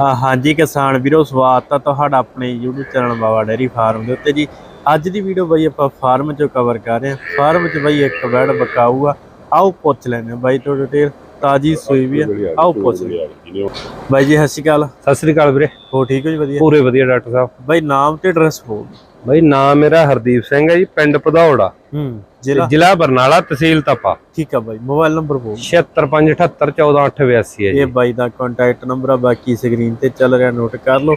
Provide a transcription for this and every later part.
ਹਾਂ, ਹਾਂਜੀ ਕਿਸਾਨ ਵੀਰੋ, ਸਵਾਗਤ ਆ ਤੁਹਾਡਾ ਆਪਣੇ YouTube channel Baba dairy farm ਦੇ ਉੱਤੇ ਜੀ। ਅੱਜ ਦੀ ਵੀਡੀਓ ਬਾਈ ਆਪਾਂ ਫਾਰਮ ਚੋਂ ਕਵਰ ਕਰ ਰਹੇ ਹਾਂ। ਫਾਰਮ 'ਚ ਬਾਈ ਇੱਕ ਬੈੜ ਬਕਾਊ ਆ। ਆਓ ਪੁੱਛ ਲੈਂਦੇ ਹਾਂ ਬਾਈ ਤੋਂ ਡਿਟੇਲ ਤਾਜੀ ਸੂਈ ਵੀ ਆ। ਆਓ ਪੁੱਛ ਹਾਂ। ਬਾਈ ਜੀ ਸਤਿ ਸ਼੍ਰੀ ਅਕਾਲ। ਸਤਿ ਸ੍ਰੀ ਅਕਾਲ ਵੀਰੇ। ਹੋ ਠੀਕ ਹੋ ਜੀ ਵਧੀਆ? ਪੂਰੇ ਵਧੀਆ ਡਾਕਟਰ ਸਾਹਿਬ। ਬਾਈ ਨਾਮ ਤੇ ਐਡਰੈਸ ਬੋਲ ਬਾਈ ਨਾਮ ਮੇਰਾ ਹਰਦੀਪ ਸਿੰਘ ਹੈ ਜੀ ਪਿੰਡ ਪਧੌੜਾ ਹੂੰ ਜ਼ਿਲ੍ਹਾ? ਜ਼ਿਲ੍ਹਾ ਬਰਨਾਲਾ ਤਹਿਸੀਲ ਤਪਾ। ਠੀਕ ਆ ਬਾਈ ਮੋਬਾਈਲ ਨੰਬਰ ਬੋਲ। 7658714882 ਹੈ ਇਹ ਜੀ ਬਾਈ ਦਾ ਕੰਟੈਕਟ ਨੰਬਰ ਆ ਬਾਕੀ ਸਕਰੀਨ ਤੇ ਚੱਲ ਰਿਹਾ ਨੋਟ ਕਰ ਲਓ।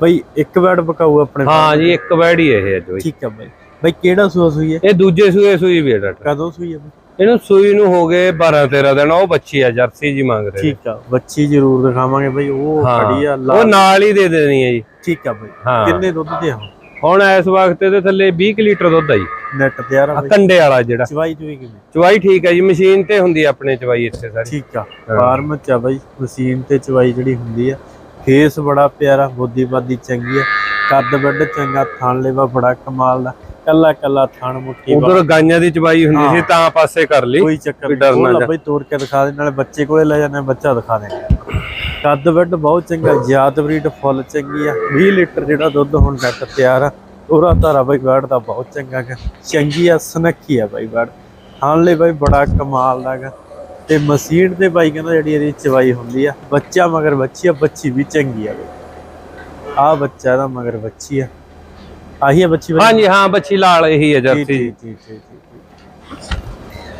ਬਾਈ ਇੱਕ ਬੈੜ ਬਕਾਊ ਆਪਣੇ ਹਾਂ ਜੀ ਇੱਕ ਬੈੜੀ ਇਹ ਹੈ ਜੀ। ਠੀਕ ਆ ਬਾਈ। ਬਾਈ ਕਿਹੜਾ ਸੂਆ ਸੂਈ ਹੈ? ਇਹ ਦੂਜੇ ਸੂਏ ਸੂਈ ਵੀ ਹੈ ਡਾਕਟਰ। ਕਦੋਂ ਸੂਈ ਹੈ ਬਾਈ? ਇਹਨੂੰ ਸੂਈ ਨੂੰ ਹੋ ਗਏ 12 13 ਦਿਨ ਉਹ ਬੱਚੀ ਆ ਜਰਸੀ ਜੀ ਮੰਗ ਰਹੇ। ਠੀਕ ਆ ਬੱਚੀ ਜ਼ਰੂਰ ਦਿਖਾਵਾਂਗੇ ਬਾਈ ਉਹ ਖੜੀ ਆ ਉਹ ਨਾਲ ਹੀ ਦੇ ਦੇਣੀ ਹੈ ਜੀ। ਠੀਕ ਆ ਬਾਈ ਕਿੰਨੇ ਦੁੱਧ ਦੇ ਆ ਹੁਣ ਇਸ ਵਕਤ ਇਹਦੇ ਥੱਲੇ 20 ਕੁ ਲੀਟਰ ਦੁੱਧ ਆ ਜੀ। ਨੈਟ ਆ ਆ ਬਾਈ। ਕੰਡੇ ਵਾਲਾ ਜਿਹੜਾ। ਚਵਾਈ ਚੁਈ ਕਿਵੇਂ ਚਵਾਈ ਠੀਕ ਹੈ ਜੀ ਮਸ਼ੀਨ ਤੇ ਹੁੰਦੀ ਆ ਆਪਣੇ ਚਵਾਈ ਇੱਥੇ ਸਾਰੀ। ਠੀਕ ਆ ਫਾਰਮ ਚ ਆ ਬਾਈ ਮਸ਼ੀਨ ਤੇ ਚਵਾਈ ਜਿਹੜੀ ਹੁੰਦੀ ਆ। ਫੇਸ ਬੜਾ ਪਿਆਰਾ ਬੁੱਧੀ ਬਾਦੀ ਚੰਗੀ ਆ। ਕੱਦ ਵੱਡ ਚੰਗਾ ਥਣ ਲੈਵਾ ਬੜਾ ਕਮਾਲ ਦਾ। ਕੱਲਾ ਕੱਲਾ ਥਣ ਮੁੱਠੀ। ਉਧਰ ਗਾਈਆਂ ਦੀ ਚਵਾਈ ਹੁੰਦੀ ਸੀ ਤਾਂ ਪਾਸੇ ਕਰ ਲਈ। ਕੋਈ ਚੱਕਰ ਨਹੀਂ। ਡਰ ਨਾ ਉਹ ਜਾ। ਬਈ ਤੋੜ ਕੇ ਦਿਖਾ ਦੇ ਨਾਲੇ ਬੱਚੇ ਕੋਲੇ ਲੈ ਜਾਂਦੇ ਬੱਚਾ ਦਿਖਾ ਦੇ। ਕੱਦ ਵੱਡ ਬਹੁਤ ਚੰਗਾ ਜਾਤ ਬਰੀਡ ਫੁੱਲ ਚੰਗੀ ਆ। 20 ਲੀਟਰ ਜਿਹੜਾ ਦੁੱਧ ਹੁਣ ਨੈਟ ਤਿਆਰ ਆ ਉਹਦਾ ਧਾਰਾ ਬਈ ਬੈੜ ਦਾ ਬਹੁਤ ਚੰਗਾ ਗਾ ਚੰਗੀ ਆ ਸਨੱਖੀ ਆ ਬਈ ਬੈੜ ਹਾਲ ਲਈ ਬਈ ਬੜਾ ਕਮਾਲ ਦਾ ਗਾ ਤੇ ਮਸੀੜ ਤੇ ਬਾਈ ਕਹਿੰਦਾ ਜਿਹੜੀ ਇਹਦੀ ਚਵਾਈ ਹੁੰਦੀ ਆ ਬੱਚਾ ਮਗਰ ਬੱਚੀ ਆ ਬੱਚੀ ਵੀ ਚੰਗੀ ਆ ਬਈ। ਆ ਬੱਚਾ ਦਾ ਮਗਰ ਬੱਚੀ ਆ। ਆਹੀ ਆ ਬੱਚੀ ਬਈ ਹਾਂਜੀ ਹਾਂ ਬੱਚੀ ਲਾਲ ਇਹੀ ਹੈ ਜਰਸੀ ਠੀਕ।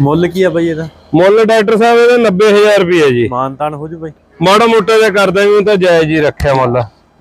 ਮੁੱਲ ਕੀ ਆ ਬਈ ਇਹਦਾ? ਮੁੱਲ ਡਾਕਟਰ ਸਾਹਿਬ ਇਹਦਾ 90000 ਰੁਪਏ ਜੀ। ਮਾਨਤਾਨ ਹੋ ਜੂ ਬਾਈ? ਮਾੜਾ ਮੋਟਾ ਜਿਹਾ ਕਰ ਦਾਂਗੇ ਤਾਂ ਜਾਇਜ਼ ਹੀ ਰੱਖਿਆ ਮੁੱਲ।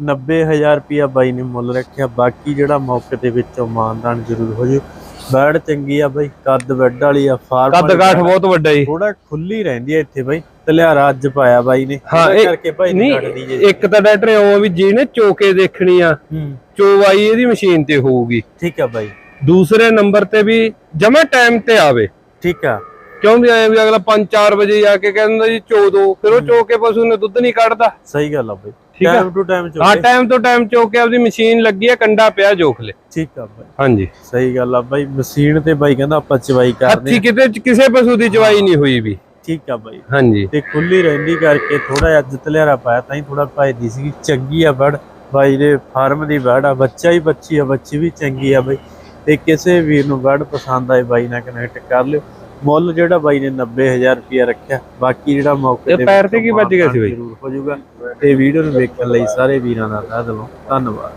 90000 ਰੁਪਿਆ ਬਾਈ ਨੇ ਮੁੱਲ ਰੱਖਿਆ ਬਾਕੀ ਜਿਹੜਾ ਮੌਕੇ ਦੇ ਵਿੱਚੋਂ ਮਾਨਦਾਨ ਜ਼ਰੂਰ ਹੋ ਜੂ। ਬੈੜ ਚੰਗੀ ਆ ਬਾਈ ਕੱਦ ਬੈੱਡ ਵਾਲੀ ਆ ਫਾਰਮ ਕੱਦ ਕਾਠ ਬਹੁਤ ਵੱਡਾ ਜੀ। ਥੋੜਾ ਖੁੱਲੀ ਰਹਿੰਦੀ ਆ ਇੱਥੇ ਬਾਈ ਤਲਿਆਰਾ ਅੱਜ ਪਾਇਆ ਬਾਈ ਨੇ ਹਾਂ, ਕਰਕੇ ਬਾਈ ਨਹੀਂ ਨਹੀਂ ਕੱਢਦੀ ਜੇ। ਇੱਕ ਤਾਂ ਡਾਕਟਰ ਉਹ ਵੀ ਜਿਹਨੇ ਚੋਕੇ ਦੇਖਣੀ ਆ ਹੂੰ। ਚੋਵਾਈ ਇਹਦੀ ਮਸ਼ੀਨ ਤੇ ਹੋਊਗੀ। ਠੀਕ ਆ ਬਾਈ। ਦੂਸਰੇ ਨੰਬਰ ਤੇ ਵੀ ਜਮਾ ਟਾਈਮ ਤੇ ਆਵੇ। ਠੀਕ ਆ। ਕਿਉਂ ਵੀ ਐ ਵੀ ਅਗਲਾ 5-4 ਵਜੇ ਆ ਕੇ ਕਹਿੰਦਾ ਜੀ ਚੋ ਦੋ ਫਿਰ ਉਹ ਚੋ ਕੇ ਪਸ਼ੂ ਨੇ ਦੁੱਧ ਨਹੀਂ ਕੱਢਦਾ। ਸਹੀ ਗੱਲ ਆ ਬਾਈ। ਠੀਕ। ਟਾਈਮ ਟੂ ਟਾਈਮ ਹਾਂ ਚੋਕੇ। ਟਾਈਮ ਤੋਂ ਟਾਈਮ ਚੋ ਕੇ ਆਪਦੀ ਮਸ਼ੀਨ ਲੱਗੀ ਆ ਕੰਡਾ ਪਿਆ ਜੋਖ ਲੈ। ਠੀਕ ਆ ਬਾਈ। ਹਾਂਜੀ। ਸਹੀ ਗੱਲ ਆ ਬਾਈ ਮਸ਼ੀਨ ਤੇ ਬਾਈ ਕਹਿੰਦਾ ਆਪਾਂ ਚਵਾਈ ਕਰਦੇ ਹੱਥੀ ਕਿਤੇ ਕਿਸੇ ਪਸ਼ੂ ਦੀ ਚਵਾਈ ਨਹੀਂ ਹੋਈ ਵੀ। ਠੀਕ ਆ ਬਾਈ। ਹਾਂਜੀ। ਤੇ ਖੁੱਲੀ ਰਹਿੰਦੀ ਕਰਕੇ ਥੋੜਾ ਜਿਹਾ ਅੱਜ ਤਲਿਆਰਾ ਪਾਇਆ ਤਾਂ ਹੀ ਥੋੜਾ ਭਜਦੀ ਸੀ ਚੰਗੀ ਆ ਬੜ। ਬਾਈ ਦੇ ਫਾਰਮ ਦੀ ਬੜ ਆ ਬੱਚਾ ਹੀ ਬੱਚੀ ਆ ਬੱਚੀ ਵੀ ਚੰਗੀ ਆ ਬਾਈ। ਤੇ ਕਿਸੇ ਵੀਰ ਨੂੰ ਬੜ ਪਸੰਦ ਆਏ ਬਾਈ ਨਾਲ ਕਨੈਕਟ ਕਰ ਲਿਓ। ਮੁੱਲ ਜਿਹੜਾ ਬਾਈ ਨੇ 90000 ਰੁਪਇਆ ਰੱਖਿਆ। ਬਾਕੀ ਜਿਹੜਾ ਮੌਕੇ ਇਹ ਪੈਰ ਤੇ ਕੀ ਵੱਜ ਗਿਆ ਸੀ ਬਾਈ? ਜ਼ਰੂਰ ਹੋ ਜਾਊਗਾ। ਤੇ ਵੀਡੀਓ ਨੂੰ ਵੇਖਣ ਲਈ ਸਾਰੇ ਵੀਰਾਂ ਦਾ ਤਹਿ ਦਿਲੋਂ ਧੰਨਵਾਦ।